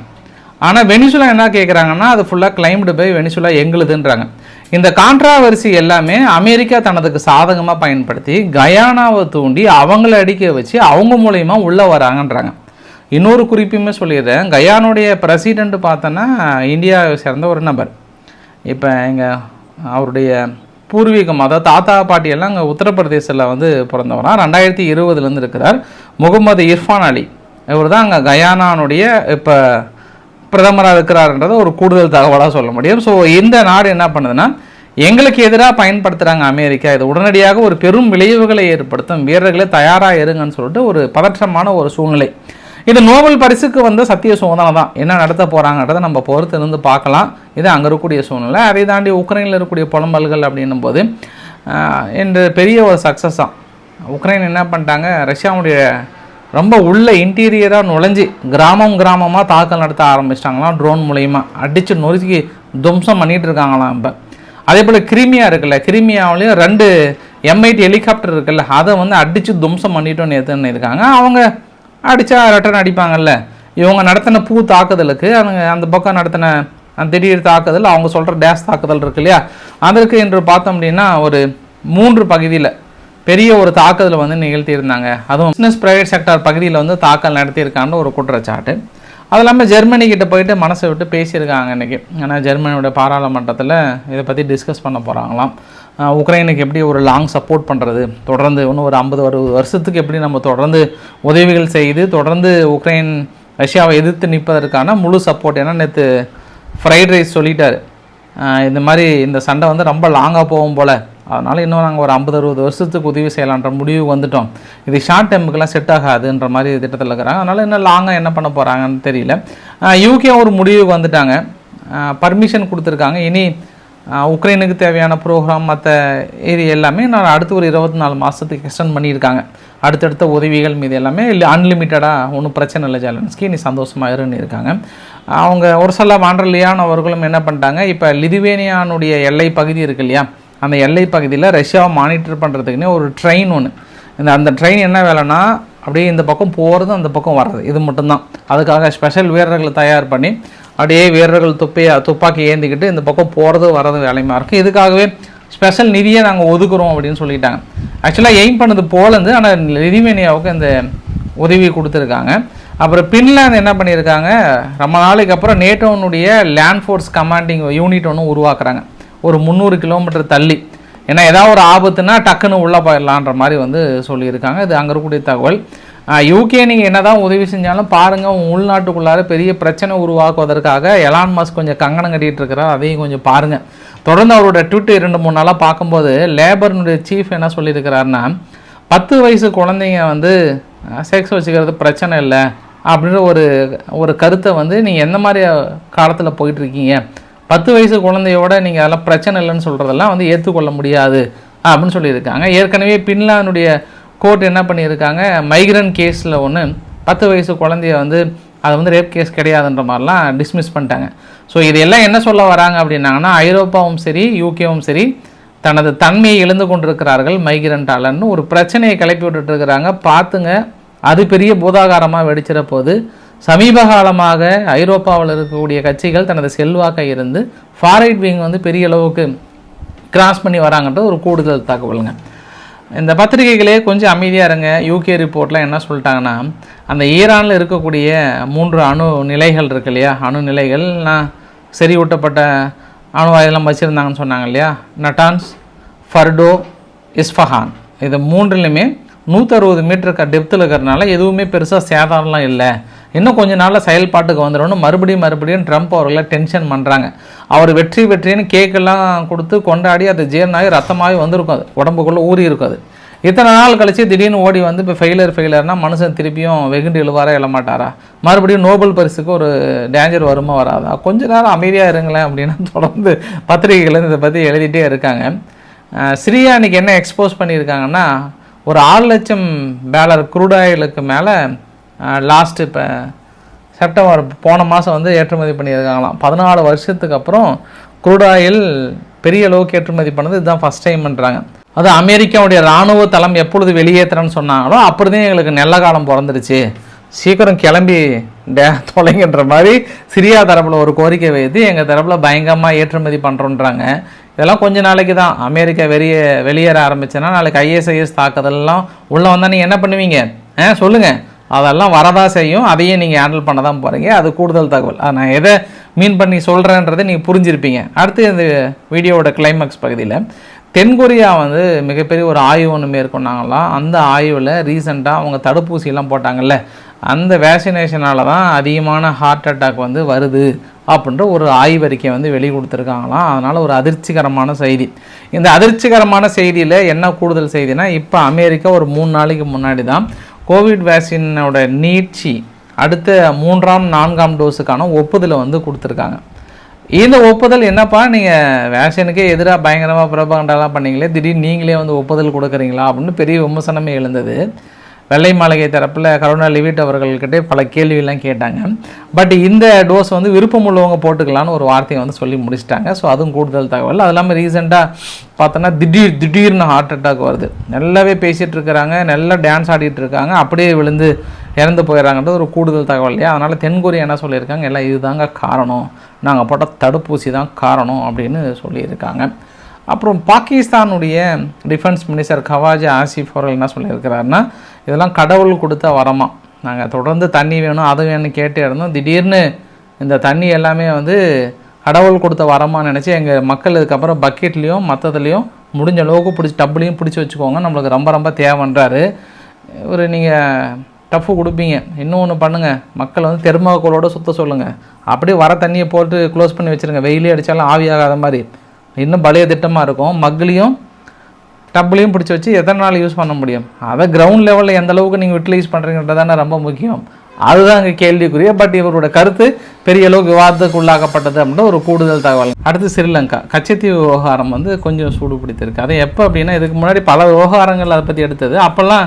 ஆனால் வெனிசுலா என்ன கேட்குறாங்கன்னா அது ஃபுல்லாக கிளைம்டு பை வெனிசுலா எங்களுதுன்றாங்க. இந்த கான்ட்ராவர்சி எல்லாமே அமெரிக்கா தனதுக்கு சாதகமாக பயன்படுத்தி கயானாவை தூண்டி அவங்கள அடிக்க வச்சு அவங்க மூலயமா உள்ளே வராங்கன்றாங்க. இன்னொரு குறிப்புமே சொல்லிடுறேன். கயானுடைய பிரசிடென்ட் பார்த்தோன்னா இந்தியாவை சேர்ந்த ஒரு நபர். இப்போ எங்கள் அவருடைய பூர்வீகம் அதாவது தாத்தா பாட்டியெல்லாம் அங்கே உத்தரப்பிரதேசத்தில் வந்து பிறந்தவரா? ரெண்டாயிரத்தி இருபதுலேருந்து இருக்கிறார். முகமது இர்ஃபான் அலி. இவர் தான் அங்கே கயானானுடைய இப்போ பிரதமராக இருக்கிறாருன்றத ஒரு கூடுதல் தகவலாக சொல்ல முடியும். ஸோ இந்த நாடு என்ன பண்ணுதுன்னா எங்களுக்கு எதிராக பயன்படுத்துகிறாங்க அமெரிக்கா. இது உடனடியாக ஒரு பெரும் விளைவுகளை ஏற்படுத்தும். வீரர்களே தயாராக இருங்கன்னு சொல்லிட்டு ஒரு பதற்றமான ஒரு சூழ்நிலை. இது நோபல் பரிசுக்கு வந்த சத்திய சோதனை தான். என்ன நடத்த போகிறாங்கன்றதை நம்ம பொறுத்து இருந்து பார்க்கலாம். இது அங்கே இருக்கக்கூடிய சூழ்நிலை. அதை தாண்டி உக்ரைனில் இருக்கக்கூடிய புலம்பல்கள் அப்படின்னும் போது என்று இன்று பெரிய ஒரு சக்ஸஸ் தான் உக்ரைன் என்ன பண்ணிட்டாங்க? ரஷ்யாவுடைய ரொம்ப உள்ள இன்டீரியராக நுழைஞ்சு கிராமம் கிராமமாக தாக்கல் நடத்த ஆரம்பிச்சிட்டாங்களாம் ட்ரோன் மூலயமா. அடித்து நொறுக்கி துவம்சம் பண்ணிகிட்டு இருக்காங்களாம் இப்போ. அதே போல் கிரிமியா இருக்குல்ல கிரிமியாவிலையும் ரெண்டு எம்ஐடி ஹெலிகாப்டர் இருக்குல்ல அதை வந்து அடித்து துவம்சம் பண்ணிட்டோன்னு எதுன்னு இருக்காங்க. அவங்க அடித்தா ரெட்டன் அடிப்பாங்கல்ல. இவங்க நடத்தின பூ தாக்குதலுக்கு அவங்க அந்த பக்கம் நடத்தின அந்த திடீர் தாக்குதல் அவங்க சொல்கிற டேஸ் தாக்குதல் இருக்கு இல்லையா? அதற்கு என்று பார்த்தோம் அப்படின்னா ஒரு மூன்று பகுதியில் பெரிய ஒரு தாக்குதல் வந்து நிகழ்த்தியிருந்தாங்க. அதுவும் பிஸ்னஸ் ப்ரைவேட் செக்டார் பகுதியில் வந்து தாக்கல் நடத்தியிருக்கான்னு ஒரு குற்றச்சாட்டு அது இல்லாமல் ஜெர்மனிக்கிட்ட போயிட்டு மனசை விட்டு பேசியிருக்காங்க இன்றைக்கி ஏன்னா ஜெர்மனியோட பாராளுமன்றத்தில் இதை பற்றி டிஸ்கஸ் பண்ண போகிறாங்களாம் உக்ரைனுக்கு எப்படி ஒரு லாங் சப்போர்ட் பண்ணுறது தொடர்ந்து இன்னும் ஒரு ஐம்பது அறுபது வருஷத்துக்கு எப்படி நம்ம தொடர்ந்து உதவிகள் செய்து தொடர்ந்து உக்ரைன் ரஷ்யாவை எதிர்த்து நிற்பதற்கான முழு சப்போர்ட் ஏன்னா நேற்று ஃப்ரைட் ரைஸ் சொல்லிட்டார். இந்த மாதிரி இந்த சண்டை வந்து ரொம்ப லாங்காக போகும் போல். அதனால் இன்னும் நாங்கள் ஒரு ஐம்பது அறுபது வருஷத்துக்கு உதவி செய்யலான்ற முடிவுக்கு வந்துட்டோம். இது ஷார்ட் டைமுக்கெல்லாம் செட் ஆகாதுன்ற மாதிரி திட்டத்தில் இருக்கிறாங்க. அதனால் இன்னும் லாங்காக என்ன பண்ண போகிறாங்கன்னு தெரியல. யூகே ஒரு முடிவுக்கு வந்துட்டாங்க. பர்மிஷன் கொடுத்துருக்காங்க. இனி உக்ரைனுக்கு தேவையான ப்ரோக்ராம் மற்ற இது எல்லாமே நான் அடுத்து ஒரு இருபத்தி நாலு மாதத்துக்கு எக்ஸ்டெண்ட் பண்ணியிருக்காங்க. அடுத்தடுத்த உதவிகள் மீது எல்லாமே இல்லை அன்லிமிட்டடாக ஒன்றும் பிரச்சனை இல்லை ஜெலன்ஸ்கி நீ சந்தோஷமாக இருன்னு இருக்காங்க. அவங்க ஒரு சில மாண்டலியானவர்களும் என்ன பண்ணிட்டாங்க இப்போ லிதுவேனியானுடைய எல்லை பகுதி இருக்கு இல்லையா அந்த எல்லை பகுதியில் ரஷ்யாவை மானிட்டர் பண்ணுறதுக்குன்னே ஒரு ட்ரெயின் ஒன்று இந்த அந்த ட்ரெயின் என்ன வேலைன்னா அப்படியே இந்த பக்கம் போகிறது அந்த பக்கம் வர்றது. இது மட்டும்தான். அதுக்காக ஸ்பெஷல் வீரர்களை தயார் பண்ணி அப்படியே வீரர்கள் துப்பையை துப்பாக்கி ஏந்திக்கிட்டு இந்த பக்கம் போகிறது வர்றது வேலையுமா இருக்குது இதுக்காகவே ஸ்பெஷல் நிதியை நாங்கள் ஒதுக்குறோம் அப்படின்னு சொல்லிட்டாங்க. ஆக்சுவலாக எய்ம் பண்ணது போலந்து ஆனால் லிதுவேனியாவுக்கு இந்த உதவி கொடுத்துருக்காங்க. அப்புறம் பின்லாந்து என்ன பண்ணியிருக்காங்க? ரொம்ப நாளைக்கு அப்புறம் நேட்டோனுடைய லேண்ட் ஃபோர்ஸ் கமாண்டிங் யூனிட் ஒன்று உருவாக்குறாங்க. ஒரு முந்நூறு கிலோமீட்டர் தள்ளி. ஏன்னா ஏதாவது ஒரு ஆபத்துனா டக்குன்னு உள்ளே போயிடலான்ற மாதிரி வந்து சொல்லியிருக்காங்க. இது அங்கே இருக்கக்கூடிய தகவல். யூகே நீங்கள் என்ன தான் உதவி செஞ்சாலும் பாருங்கள் உங்கள் உள்நாட்டுக்குள்ளார பெரிய பிரச்சனை உருவாக்குவதற்காக எலான் மாஸ்க் கொஞ்சம் கங்கணம் கட்டிகிட்டு இருக்கிறார். அதையும் கொஞ்சம் பாருங்கள் தொடர்ந்து அவரோட ட்விட்டர் இரண்டு மூணு நாளாக பார்க்கும்போது லேபர்னுடைய சீஃப் என்ன சொல்லியிருக்கிறாருன்னா பத்து வயசு குழந்தைங்க வந்து செக்ஸ் வச்சுக்கிறது பிரச்சனை இல்லை அப்படின்ற ஒரு ஒரு கருத்தை வந்து நீங்கள் எந்த மாதிரி காலத்தில் போயிட்டுருக்கீங்க? பத்து வயசு குழந்தையோட நீங்கள் அதெல்லாம் பிரச்சனை இல்லைன்னு சொல்கிறதெல்லாம் வந்து ஏற்றுக்கொள்ள முடியாது அப்படின்னு சொல்லியிருக்காங்க. ஏற்கனவே பின்லாந்துடைய கோர்ட் என்ன பண்ணியிருக்காங்க? மைக்ரன் கேஸில் ஒன்று பத்து வயசு குழந்தைய வந்து அது வந்து ரேப் கேஸ் கிடையாதுன்ற மாதிரிலாம் டிஸ்மிஸ் பண்ணிட்டாங்க. ஸோ இதெல்லாம் என்ன சொல்ல வராங்க அப்படின்னாங்கன்னா ஐரோப்பாவும் சரி யூகேவும் சரி தனது தன்மையை இழந்து கொண்டிருக்கிறார்கள் மைக்ரண்டாலன்னு ஒரு பிரச்சனையை கிளப்பி விட்டுட்டு இருக்கிறாங்க. பார்த்துங்க அது பெரிய பூதாகாரமாக வெடிச்சிட போது சமீப காலமாக ஐரோப்பாவில் இருக்கக்கூடிய கட்சிகள் தனது செல்வாக்கை இருந்து ஃபாரைட் விங் வந்து பெரிய அளவுக்கு கிராஸ் பண்ணி வராங்கன்ற ஒரு கூடுதல் தகவலுங்க. இந்த பத்திரிகைகளே கொஞ்சம் அமைதியாக இருங்க. யூகே ரிப்போர்ட்டில் என்ன சொல்லிட்டாங்கன்னா அந்த ஈரானில் இருக்கக்கூடிய மூன்று அணு நிலைகள் இருக்கு இல்லையா? அணு நிலைகள் நான் செறிவூட்டப்பட்ட அணுவாயெல்லாம் வச்சுருந்தாங்கன்னு சொன்னாங்க இல்லையா? Natanz Fordow Isfahan. இது மூன்றுலையுமே நூற்றறுபது மீட்டருக்கு டெப்த்தில் இருக்கிறதுனால எதுவுமே பெருசாக சேதாரம்லாம் இல்லை. இன்னும் கொஞ்ச நாளில் செயல்பாட்டுக்கு வந்துடணும் மறுபடியும் மறுபடியும் ட்ரம்ப் அவர்களை டென்ஷன் பண்ணுறாங்க அவர் வெற்றி வெற்றின்னு கேக்கெல்லாம் கொடுத்து கொண்டாடி அது ஜீரணாகி ரத்தமாகி வந்திருக்கும் அது. உடம்புக்குள்ளே ஊறி இருக்கும் அது. இத்தனை நாள் கழித்து திடீர்னு ஓடி வந்து இப்போ ஃபெயிலர் ஃபெயிலர்னால் மனுஷன் திருப்பியும் வெகுண்டு எழுவாரா எழமாட்டாரா? மறுபடியும் நோபல் பரிசுக்கு ஒரு டேஞ்சர் வருமா வராதா? கொஞ்ச நேரம் அமைதியாக இருங்களேன் அப்படின்னு தொடர்ந்து பத்திரிகைகள் இதை பற்றி எழுதிட்டே இருக்காங்க. சிரியா இன்னைக்கு என்ன எக்ஸ்போஸ் பண்ணியிருக்காங்கன்னா ஒரு ஆறு லட்சம் பேலர் குரூடாயிலுக்கு மேலே லாஸ்ட்டு இப்போ செப்டம்பர் போன மாதம் வந்து ஏற்றுமதி பண்ணியிருக்காங்களாம். பதினாலு வருஷத்துக்கு அப்புறம் குரூடாயில் பெரிய அளவுக்கு ஏற்றுமதி பண்ணது இதுதான் ஃபஸ்ட் டைம்ன்றாங்க அது அமெரிக்காவுடைய இராணுவ தளம் எப்பொழுது வெளியேற்றுறேன்னு சொன்னாங்களோ அப்படிதான் எங்களுக்கு நல்ல காலம் பிறந்துருச்சு. சீக்கிரம் கிளம்பி டே தொலைங்கன்ற மாதிரி சிரியா தரப்பில் ஒரு கோரிக்கை வைத்து எங்கள் தரப்பில் பயங்கரமாக ஏற்றுமதி பண்ணுறோன்றாங்க இதெல்லாம் கொஞ்ச நாளைக்கு தான். அமெரிக்கா வெளியே வெளியேற ஆரம்பிச்சேன்னா நாளைக்கு ஐஎஸ்ஐஎஸ் தாக்குதல்லாம் உள்ளே வந்தால் நீங்கள் என்ன பண்ணுவீங்க? ஆ சொல்லுங்கள் அதெல்லாம் வரதா செய்யும். அதையும் நீங்கள் ஹேண்டில் பண்ண தான் போகிறீங்க அது கூடுதல் தகவல். நான் எதை மீன் பண்ணி சொல்கிறேன்றதை நீங்கள் புரிஞ்சிருப்பீங்க. அடுத்து இந்த வீடியோவோட கிளைமேக்ஸ் பகுதியில் தென்கொரியா வந்து மிகப்பெரிய ஒரு ஆய்வு ஒன்று மேற்கொண்டாங்களாம் அந்த ஆய்வில் ரீசெண்டாக அவங்க தடுப்பூசியெல்லாம் போட்டாங்கல்ல. அந்த வேக்சினேஷனால தான் அதிகமான ஹார்ட் அட்டாக் வந்து வருது அப்படின்ற ஒரு ஆய்வறிக்கை வந்து வெளி கொடுத்துருக்காங்களாம் அதனால் ஒரு அதிர்ச்சிகரமான செய்தி. இந்த அதிர்ச்சிகரமான செய்தியில் என்ன கூடுதல் செய்தினா இப்போ அமெரிக்கா ஒரு மூணு நாளைக்கு முன்னாடி தான் கோவிட் வேக்சினோட நீட்சி அடுத்த மூன்றாம் நான்காம் டோஸுக்கான ஒப்புதலை வந்து கொடுத்துருக்காங்க. இந்த ஒப்புதல் என்னப்பா? நீங்கள் வேக்சினுக்கே எதிராக பயங்கரமாக பிரபகண்டாலாம் பண்ணீங்களே திடீர்னு நீங்களே வந்து ஒப்புதல் கொடுக்குறீங்களா? அப்படின்னு பெரிய விமர்சனமே எழுந்தது. வெள்ளை மாளிகை தரப்பில் கருணா லிவிட் அவர்கள்கிட்ட பல கேள்வியெல்லாம் கேட்டாங்க. பட் இந்த டோஸ் வந்து விருப்பம் உள்ளவங்க போட்டுக்கலான்னு ஒரு வார்த்தையை வந்து சொல்லி முடிச்சிட்டாங்க. ஸோ அதுவும் கூடுதல் தகவல். அது இல்லாமல் ரீசெண்டாக பார்த்தோன்னா திடீர் திடீர்னு ஹார்ட் அட்டாக் வருது. நல்லாவே பேசிகிட்டு இருக்கிறாங்க. நல்லா டான்ஸ் ஆடிட்டு இருக்காங்க. அப்படியே விழுந்து இறந்து போயிடறாங்கன்றது ஒரு கூடுதல் தகவல் இல்லையா? அதனால் தென்கொரியா என்ன சொல்லியிருக்காங்க? எல்லாம் இதுதாங்க காரணம். நாங்கள் போட்ட தடுப்பூசி தான் காரணம் அப்படின்னு சொல்லியிருக்காங்க. அப்புறம் பாகிஸ்தானுடைய டிஃபென்ஸ் மினிஸ்டர் கவாஜா ஆசிஃப் அவர்கள் என்ன சொல்லியிருக்கிறாருன்னா இதெல்லாம் கடவுள் கொடுத்த வரமா. நாங்கள் தொடர்ந்து தண்ணி வேணும் அது வேணும்னு கேட்டே இருந்தோம். திடீர்னு இந்த தண்ணி எல்லாமே வந்து கடவுள் கொடுத்த வரமா நினச்சி எங்கள் மக்கள் இதுக்கப்புறம் பக்கெட்லேயும் மற்றதுலேயும் முடிஞ்ச அளவுக்கு பிடிச்சி டப்புலையும் பிடிச்சி வச்சுக்கோங்க. நம்மளுக்கு ரொம்ப ரொம்ப தேவைன்றாரு. ஒரு நீங்கள் டஃப்பு கொடுப்பீங்க. இன்னும் ஒன்று பண்ணுங்கள் மக்கள் வந்து தெர்மாக்கோலோட சுத்த சொல்லுங்கள் அப்படியே வர தண்ணியை போட்டு க்ளோஸ் பண்ணி வச்சுருங்க. வெயிலே அடித்தாலும் ஆவியாகாத மாதிரி. இன்னும் பழைய திட்டமாக இருக்கும். மக்களையும் டப்புலையும் பிடிச்சி வச்சு எத்தனை நாள் யூஸ் பண்ண முடியும்? அதை கிரவுண்ட் லெவலில் எந்த அளவுக்கு நீங்கள் யூட்டிலைஸ் பண்ணுறீங்கன்றது தானே ரொம்ப முக்கியம். அதுதான் இங்கே கேள்விக்குரிய. பட் இவரோட கருத்து பெரிய அளவுக்கு விவாதத்துக்கு உள்ளாக்கப்பட்டது அப்படின்ற ஒரு கூடுதல் தகவல். அடுத்து ஸ்ரீலங்கா கச்சத்தீவு விவகாரம் வந்து கொஞ்சம் சூடு பிடித்திருக்கு. அது எப்போ அப்படின்னா இதுக்கு முன்னாடி பல விவகாரங்கள் அதை பற்றி எடுத்தது. அப்போல்லாம்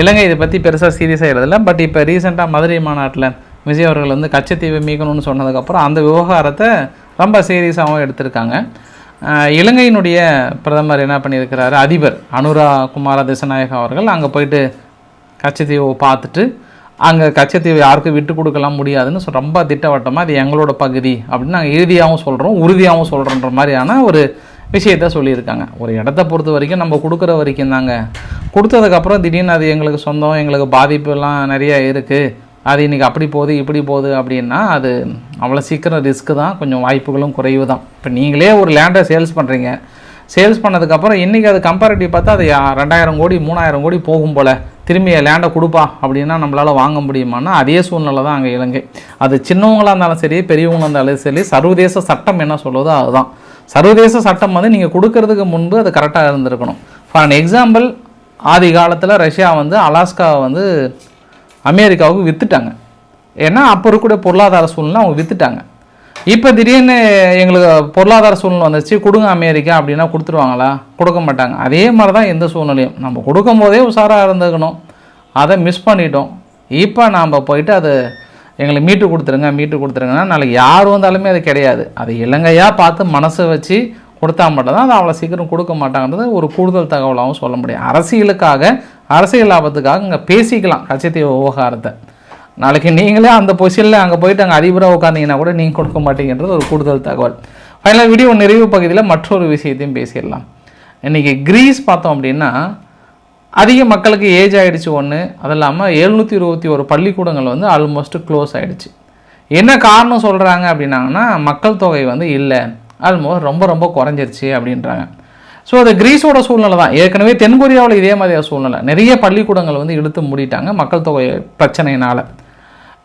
இலங்கை இதை பற்றி பெருசாக சீரியஸாக எழுதல. பட் இப்போ ரீசெண்டாக மதுரை மாநாட்டில் விஜய் அவர்கள் வந்து கச்சத்தீவை மீட்கணும்னு சொன்னதுக்கப்புறம் அந்த விவகாரத்தை ரொம்ப சீரியஸாகவும் எடுத்திருக்காங்க. இலங்கையினுடைய பிரதமர் என்ன பண்ணியிருக்கிறாரு? அதிபர் அனுரா குமார திசநாயகம் அவர்கள் அங்கே போயிட்டு கச்சத்தீவை பார்த்துட்டு அங்கே கச்சத்தீவை யாருக்கும் விட்டு கொடுக்கலாம் முடியாதுன்னு ரொம்ப திட்டவட்டமாக அது எங்களோட பகுதி அப்படின்னு நாங்கள் இறுதியாகவும் சொல்கிறோம் உறுதியாகவும் சொல்கிறோன்ற மாதிரியான ஒரு விஷயத்த சொல்லியிருக்காங்க. ஒரு இடத்த பொறுத்த வரைக்கும் நம்ம கொடுக்குற வரைக்கும் தாங்க. கொடுத்ததுக்கப்புறம் திடீர்னு அது எங்களுக்கு சொந்தம் எங்களுக்கு பாதிப்புலாம் நிறைய இருக்குது அது இன்றைக்கி அப்படி போகுது இப்படி போகுது அப்படின்னா அது அவ்வளோ சீக்கிரம் ரிஸ்க்கு தான் கொஞ்சம் வாய்ப்புகளும் குறைவு தான். இப்போ நீங்களே ஒரு லேண்டை சேல்ஸ் பண்ணுறீங்க சேல்ஸ் பண்ணதுக்கப்புறம் இன்றைக்கி அது கம்பேரிட்டிவ் பார்த்தா அது ரெண்டாயிரம் கோடி மூணாயிரம் கோடி போகும் போல். திரும்பி லேண்டை கொடுப்பா அப்படின்னா நம்மளால் வாங்க முடியுமான்னா அதே சூழ்நிலை தான் அங்கே இலங்கை. அது சின்னவங்களாக இருந்தாலும் சரி பெரியவங்களாக இருந்தாலும் சரி சர்வதேச சட்டம் என்ன சொல்லுதோ அதுதான். சர்வதேச சட்டம் வந்து நீங்கள் கொடுக்கறதுக்கு முன்பு அது கரெக்டாக இருந்திருக்கணும். ஃபார் அன் எக்ஸாம்பிள் ஆதி காலத்தில் ரஷ்யா வந்து அலாஸ்காவை வந்து அமெரிக்காவுக்கு விற்றுட்டாங்க ஏன்னா அப்போ இருக்கக்கூடிய பொருளாதார சூழ்நிலை அவங்க விற்றுட்டாங்க இப்போ திடீர்னு எங்களுக்கு பொருளாதார சூழ்நிலை வந்துச்சு கொடுங்க அமெரிக்கா அப்படின்னா கொடுத்துருவாங்களா? கொடுக்க மாட்டாங்க. அதே மாதிரி தான் எந்த சூழ்நிலையும். நம்ம கொடுக்கும் போதே உஷாராக இருந்துக்கணும். அதை மிஸ் பண்ணிட்டோம். இப்போ நாம் போயிட்டு அது எங்களை மீட்டு கொடுத்துருங்க மீட்டு கொடுத்துருங்கன்னா நாளைக்கு யார் வந்தாலுமே அது கிடையாது. அது இலங்கையாக பார்த்து மனசை வச்சு கொடுத்தா மட்டும்தான் அது அவ்வளோ சீக்கிரம் கொடுக்க மாட்டாங்கன்றது ஒரு கூடுதல் தகவலாகவும் சொல்ல முடியும். அரசியலுக்காக அரசியல் லாபத்துக்காக இங்கே பேசிக்கலாம் கச்சத்தீவு விவகாரத்தை. நாளைக்கு நீங்களே அந்த பொசிஷனில் அங்கே போயிட்டு அங்கே அதிபராக உட்காந்தீங்கன்னா கூட நீங்கள் கொடுக்க மாட்டீங்கன்றது ஒரு கூடுதல் தகவல். ஃபைனல் வீடியோ நிறைவு பகுதியில் மற்றொரு விஷயத்தையும் பேசிடலாம். இன்றைக்கி கிரீஸ் பார்த்தோம் அப்படின்னா அதிக மக்களுக்கு ஏஜ் ஆகிடுச்சு ஒன்று அது இல்லாமல் எழுநூற்றி இருபத்தி ஒரு பள்ளிக்கூடங்கள் வந்து ஆல்மோஸ்ட் க்ளோஸ் ஆகிடுச்சு என்ன காரணம் சொல்கிறாங்க அப்படின்னாங்கன்னா மக்கள் தொகை வந்து இல்லை. ஆல்மோஸ்ட் ரொம்ப ரொம்ப குறைஞ்சிருச்சு அப்படின்றாங்க. ஸோ அது கிரீஸோட சூழ்நிலை தான். ஏற்கனவே தென்கொரியாவில் இதே மாதிரியான சூழ்நிலை. நிறைய பள்ளிக்கூடங்கள் வந்து இழுத்து மூடிட்டாங்க மக்கள் தொகை பிரச்சனையினால்.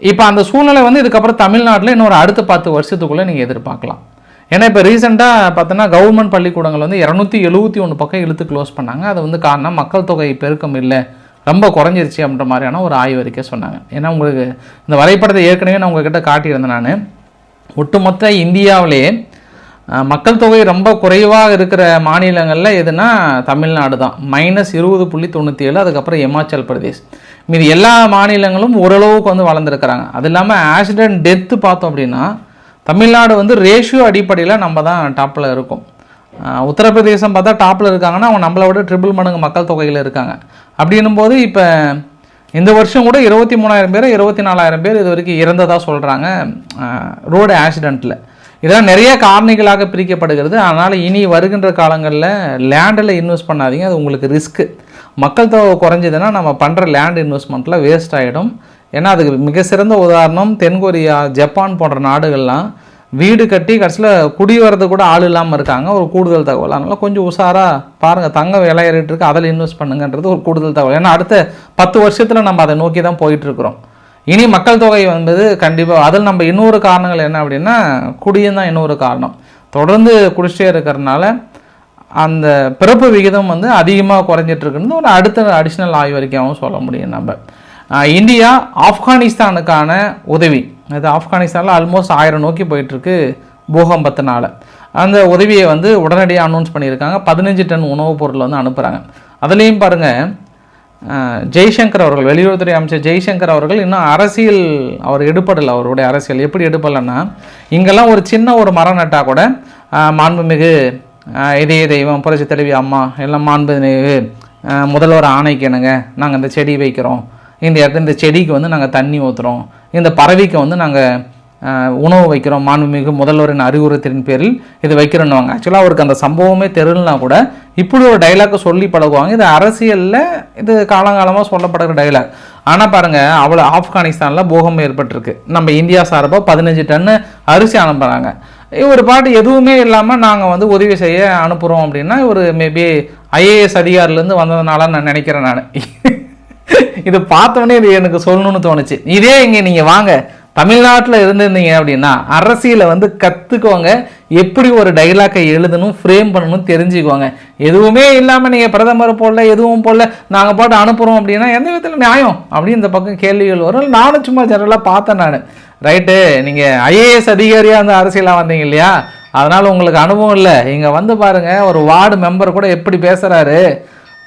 இப்போ அந்த சூழ்நிலை வந்து இதுக்கப்புறம் தமிழ்நாட்டில் இன்னொரு அடுத்த பத்து வருஷத்துக்குள்ளே நீங்கள் எதிர்பார்க்கலாம். ஏன்னா இப்போ ரீசெண்டாக பார்த்தோன்னா கவர்மெண்ட் பள்ளிக்கூடங்கள் வந்து இரநூத்தி எழுபத்தி ஒன்று பக்கம் இழுத்து க்ளோஸ் பண்ணாங்க. அது வந்து காரணம் மக்கள் தொகை பெருக்கம் இல்லை. ரொம்ப குறைஞ்சிருச்சு அப்படின்ற மாதிரியான ஒரு ஆய்வறிக்கை சொன்னாங்க. ஏன்னா உங்களுக்கு இந்த வரைபடத்தை ஏற்கனவே நான் உங்ககிட்ட காட்டியிருந்தேன் நான். ஒட்டுமொத்த இந்தியாவிலே மக்கள் தொகை ரொம்ப குறைவாக இருக்கிற மாநிலங்களில் எதுனா தமிழ்நாடு தான். மைனஸ் இருபது புள்ளி தொண்ணூற்றி ஏழு அதுக்கப்புறம் இமாச்சல் பிரதேஷ். மீதி எல்லா மாநிலங்களும் ஓரளவுக்கு வந்து வளர்ந்துருக்கிறாங்க. அது இல்லாமல் ஆக்சிடென்ட் டெத்து பார்த்தோம் அப்படின்னா தமிழ்நாடு வந்து ரேஷியோ அடிப்படையில் நம்ம தான் டாப்பில் இருக்கும். உத்தரப்பிரதேசம் பார்த்தா டாப்பில் இருக்காங்கன்னா அவங்க நம்மளை விட ட்ரிபிள் மடங்கு மக்கள் தொகையில் இருக்காங்க. அப்படின்னும் போது இப்போ இந்த வருஷம் கூட இருபத்தி மூணாயிரம் பேர் இருபத்தி நாலாயிரம் பேர் இது வரைக்கும் இறந்ததாக சொல்கிறாங்க ரோடு ஆக்சிடெண்ட்டில் இதெல்லாம் நிறைய காரணிகளாக பிரிக்கப்படுகிறது. அதனால் இனி வருகின்ற காலங்களில் லேண்டில் இன்வெஸ்ட் பண்ணாதீங்க. அது உங்களுக்கு ரிஸ்க்கு மக்கள் தொகை குறைஞ்சதுன்னா நம்ம பண்ணுற லேண்ட் இன்வெஸ்ட்மெண்ட்டில் வேஸ்ட் ஆகிடும் ஏன்னா அதுக்கு மிக சிறந்த உதாரணம் தென்கொரியா ஜப்பான் போன்ற நாடுகள்லாம் வீடு கட்டி கடைசியில் குடி வரது கூட ஆள் இல்லாமல் இருக்காங்க. ஒரு கூடுதல் தகவல். அதனால் கொஞ்சம் உஷாராக பாருங்கள் தங்க விலை ஏறிட்டு இருக்கு. அதில் இன்வெஸ்ட் பண்ணுங்கன்றது ஒரு கூடுதல் தகவல். ஏன்னா அடுத்த பத்து வருஷத்தில் நம்ம அதை நோக்கி தான் போயிட்டுருக்குறோம் இனி மக்கள் தொகை என்பது கண்டிப்பாக அதில் நம்ம இன்னொரு காரணங்கள் என்ன அப்படின்னா குடியும் தான் இன்னொரு காரணம். தொடர்ந்து குடிச்சிட்டே இருக்கிறதுனால அந்த பிறப்பு விகிதம் வந்து அதிகமாக குறைஞ்சிட்ருக்குன்னு ஒரு அடுத்த அடிஷ்னல் ஆய்வறிக்கையாகவும் சொல்ல முடியும் நம்ம. இந்தியா ஆப்கானிஸ்தானுக்கான உதவி. அது ஆப்கானிஸ்தானில் ஆல்மோஸ்ட் ஆயிரம் நோக்கி போயிட்டுருக்கு பூகம்பத்தினால். அந்த உதவியை வந்து உடனடியாக அனௌன்ஸ் பண்ணியிருக்காங்க. பதினஞ்சு டன் உணவுப் பொருள் வந்து அனுப்புகிறாங்க அதுலேயும் பாருங்கள் ஜெய்சங்கர் அவர்கள் வெளியுறவுத்துறை அமைச்சர் ஜெய்சங்கர் அவர்கள் இன்னும் அரசியல் அவர் எடுப்படலை அவருடைய அரசியல். எப்படி எடுப்பலைன்னா இங்கெல்லாம் ஒரு சின்ன ஒரு மரம் நட்டால் கூட மாண்புமிகு இதய தெய்வம் புரட்சி தலைவி அம்மா எல்லாம் மாண்புமிகு முதல்வர் ஆணைக்கு என்னங்க நாங்கள் இந்த செடி வைக்கிறோம். இந்த இடத்துல இந்த செடிக்கு வந்து நாங்கள் தண்ணி ஊற்றுறோம் இந்த பறவைக்கு வந்து நாங்கள் உணவு வைக்கிறோம். மாண்புமிகு முதல்வரின் அறிவுறுத்தின் பேரில் இது வைக்கிறோன்னுவாங்க. ஆக்சுவலாக அவருக்கு அந்த சம்பவமே தெரியலனா கூட இப்படி ஒரு டைலாக்கை சொல்லி பழகுவாங்க. இது அரசியலில் இது காலங்காலமாக சொல்லப்படுற டைலாக் ஆனால் பாருங்கள் அவ்வளோ ஆப்கானிஸ்தானில் பூகம்பம் ஏற்பட்டிருக்கு. நம்ம இந்தியா சார்பாக பதினஞ்சு டன்னு அரிசி அனுப்புகிறாங்க ஒரு பாட்டு எதுவுமே இல்லாமல் நாங்கள் வந்து உதவி செய்ய அனுப்புகிறோம் அப்படின்னா ஒரு மேபி ஐஏஎஸ் அதிகாரிலேருந்து வந்ததுனால நான் நினைக்கிறேன் நான். இது பார்த்தோன்னே இது எனக்கு சொல்லணும்னு தோணுச்சு. இதே இங்கே நீங்கள் வாங்க. தமிழ்நாட்டில் இருந்திருந்தீங்க அப்படின்னா அரசியலை வந்து கற்றுக்கோங்க எப்படி ஒரு டைலாக்கை எழுதணும் ஃப்ரேம் பண்ணணும் தெரிஞ்சுக்கோங்க. எதுவுமே இல்லாமல் நீங்கள் பிரதமர் போடல எதுவும் போடல நாங்கள் பாட்டு அனுப்புகிறோம் அப்படின்னா எந்த விதத்தில் நியாயம் அப்படின்னு இந்த பக்கம் கேள்விகள் வரும். நானும் சும்மா ஜெனரலாக பார்த்தேன் நான். ரைட்டு நீங்கள் ஐஏஎஸ் அதிகாரியாக அந்த அரசியலாக வந்தீங்க இல்லையா? அதனால் உங்களுக்கு அனுபவம் இல்லை. இங்கே வந்து பாருங்கள் ஒரு வார்டு மெம்பர் கூட எப்படி பேசுகிறாரு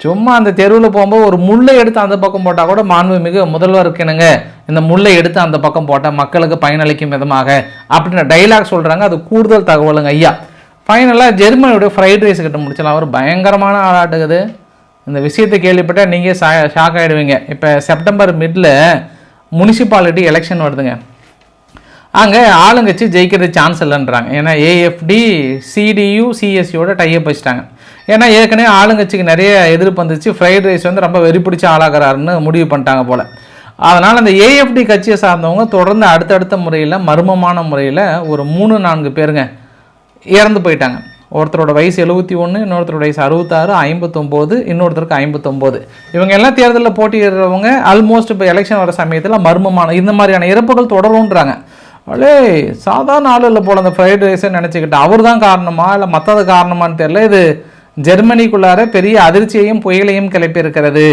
சும்மா அந்த தெருவில் போகும்போது ஒரு முள்ளை எடுத்து அந்த பக்கம் போட்டால் கூட மாண்புமிகு முதல்வர் இருக்கணுங்க. இந்த முள்ளை எடுத்து அந்த பக்கம் போட்டால் மக்களுக்கு பயனளிக்கும் விதமாக அப்படின்னு டைலாக் சொல்கிறாங்க அது கூடுதல் தகவலுங்க ஐயா. ஃபைனலாக ஜெர்மனியோட ஃப்ரைட் ரைஸ் கிட்ட முடிச்சலாம் அவர் பயங்கரமான ஆளாட்டுக்குது. இந்த விஷயத்தை கேள்விப்பட்டால் நீங்கள் சா ஷாக் ஆகிடுவீங்க இப்போ செப்டம்பர் மிடில் முனிசிபாலிட்டி எலெக்ஷன் வருதுங்க. அங்கே ஆளுங்கட்சி ஜெயிக்கிறது சான்ஸ் இல்லைன்றாங்க. ஏன்னா ஏஎஃப்டி சிடியு சிஎஸ்சியோட டையப் வச்சிட்டாங்க. ஏன்னா ஏற்கனவே ஆளுங்கட்சிக்கு நிறைய எதிர்ப்பு வந்துச்சு. ஃப்ரைட் ரைஸ் வந்து ரொம்ப வெறிப்பிடிச்சு ஆளாகிறாருன்னு முடிவு பண்ணிட்டாங்க போல். அதனால் அந்த ஏஎஃப்டி கட்சியை சார்ந்தவங்க தொடர்ந்து அடுத்தடுத்த முறையில் மர்மமான முறையில் ஒரு மூணு நான்கு பேருங்க இறந்து போயிட்டாங்க. ஒருத்தரோட வயசு எழுபத்தி ஒன்று இன்னொருத்தரோட வயசு அறுபத்தாறு ஐம்பத்தொம்போது இன்னொருத்தருக்கு ஐம்பத்தொம்போது. இவங்க எல்லாம் தேர்தலில் போட்டியிடுறவங்க ஆல்மோஸ்ட் இப்போ எலெக்ஷன் வர சமயத்தில் மர்மமான இந்த மாதிரியான இறப்புகள் தொடரும்ன்றாங்க. அலே சாதாரண ஆள் இல்லை போல அந்த ஃப்ரைட் ரைஸை நினச்சிக்கிட்டு அவர் தான் காரணமா இல்லை மற்றது காரணமான்னு தெரியல இது ஜெர்மனிக்குள்ளார பெரிய அதிர்ச்சியையும் புயலையும் கிளப்பியிருக்கிறது.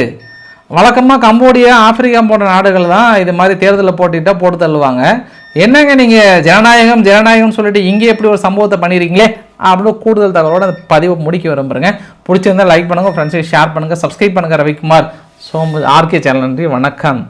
வழக்கமாக கம்போடியா ஆப்பிரிக்கா போன்ற நாடுகள் தான் இது மாதிரி தேர்தலில் போட்டிட்டா போட்டு தள்ளுவாங்க. என்னங்க நீங்கள் ஜனநாயகம் ஜனநாயகம்னு சொல்லிட்டு இங்கே எப்படி ஒரு சம்பவத்தை பண்ணிடுறீங்களே அப்படின்னு கூடுதல் தகவலோட அந்த பதிவை முடிக்க விரும்புகிறேங்க பிடிச்சிருந்தா லைக் பண்ணுங்கள் ஃப்ரெண்ட்ஸை ஷேர் பண்ணுங்கள் சப்ஸ்கிரைப் பண்ணுங்கள் ரவிக்குமார். சோமு ஆர்கே சேனல் நன்றி வணக்கம்.